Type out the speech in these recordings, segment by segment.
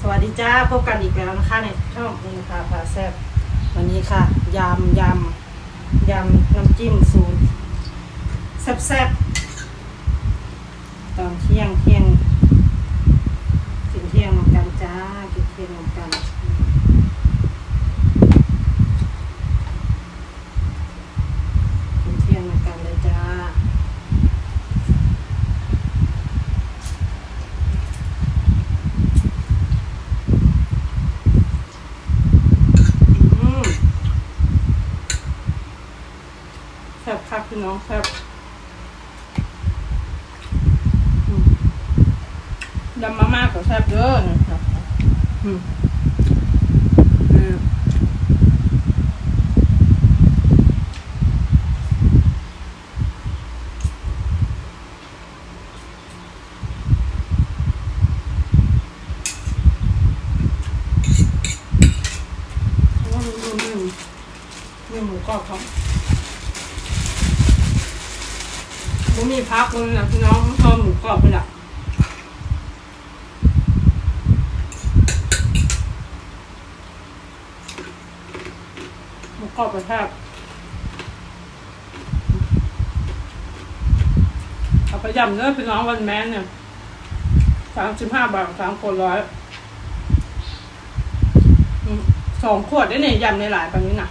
สวัสดีจ้าพบกันอีกแล้วนะคะในช่องอินพาพาแซบวันนี้ค่ะยำยำยำน้ำจิ้มสูตรแซบแซบตอนเที่ยงเที่ยงกินเที่ยงเหมือนกันจ้ากินเที่ยงเหมือนกันกินเที่ยงเหมือนกันเลยจ้า อืมแซ่บครับ พี่น้องแซ่บอืมดำมามากกว่าแซ่บเยอนะครับอืมอืมโอ้ยดูหนึ่งหนึ่งหมูกรอบครับ ผมมีพักเลยนะพี่น้องชอบหมูกรอบไปละหมูกรอบไปแทบเอาไปยำเนื้อพี่น้องวันแมนเนี่ยสามสิบห้าบาทสามคนร้อยสองขวดได้เนี่ยยำในหลายแบบนี้นะ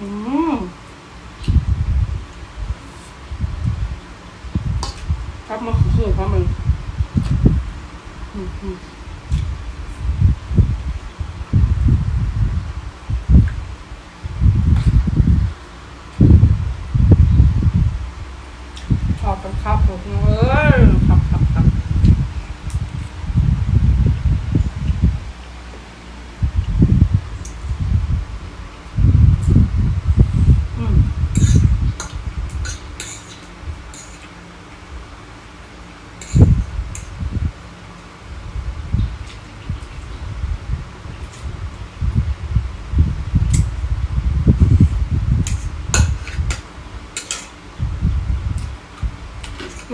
อืม ครับกับมันอืมอืมออกกันข้าวผมเอ้ยครับครับครับอืม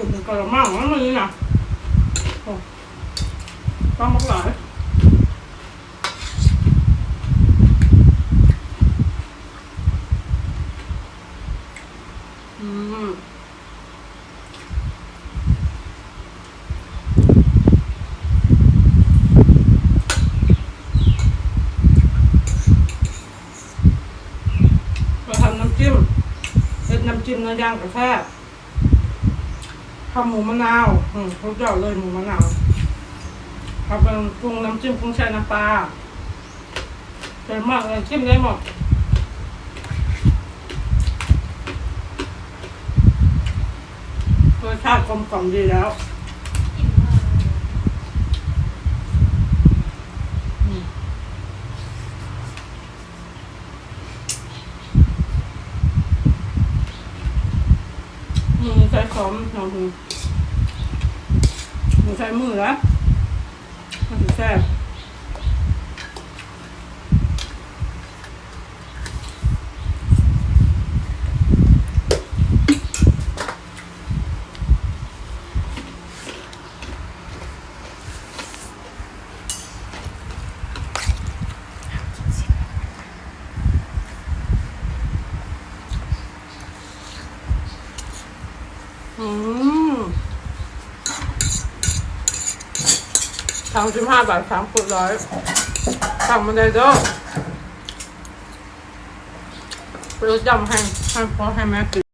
อยู่ในกระมังนั่นเลยนะโอ้ต้องมากหลายอืมเรา ทำน้ำจิ้มเป็นน้ำจิ้มเนื้อย่าหมูมะนาวอืมเขาเจาะเลยหมูมะนาวทำเป็นปรุงน้ำจิ้มปรุงใช้น้ำปลาเป็นมากเลยจิ้มได้หมดรสชาติกลมกล่อมดีแล้ว ใช้คอมน้องหนูใช้มือนะมันแซ่บ สามสิบห้าบาทสามคนร้อยสั่งมาเลยเด้อไปรู้จำให้ให้พ่อให้แม่กิน